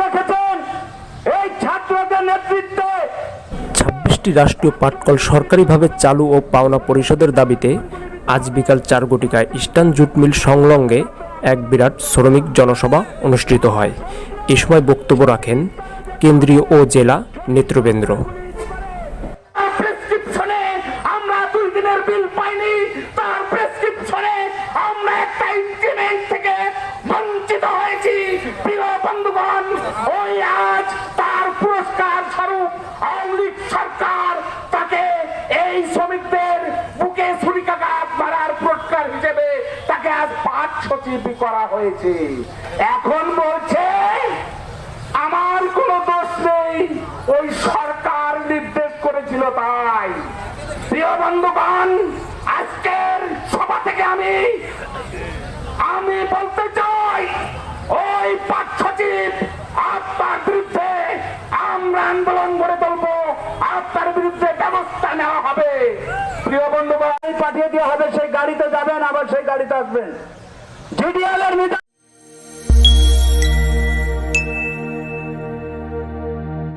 দেখেছেন এই ছাত্রদের নেতৃত্বে ছাব্বিশটি রাষ্ট্রীয় পাটকল সরকারিভাবে চালু ও পাওনা পরিষদের দাবিতে আজ বিকাল চার ঘটিকায় ইস্টার্ন জুট মিল সংলগ্নে এক বিরাট শ্রমিক জনসভা অনুষ্ঠিত হয়। এ সময় বক্তব্য রাখেন কেন্দ্রীয় ও জেলা নেতৃবৃন্দ। প্রেসক্রিপশনে আমরা দুই দিনের বিল পাইনি লীগ সরকার তাকে এই শ্রমিকদের বুকে ছুরিকাঘাত মারার পুরস্কার হিসেবে তাকে আজ পাঁচ সচিব করা হয়েছে। এখন বলছে, আমার কোনো দোষ নেই, ওই সরকার নির্দেশ করেছিল তাই। প্রিয় বন্ধুগণ, আজকের সভা থেকে আমি আমি বলতে চাই, ওই পাঁচ সচিব আপনার বিরুদ্ধে আমরা আন্দোলন গড়ে বিরুদ্ধে ব্যবস্থা নেওয়া হবে। প্রিয় বন্ধু পাঠিয়ে দেওয়া হবে, সেই গাড়িতে যাবেন, আবার সেই গাড়িতে আসবেন। জিডিএল এর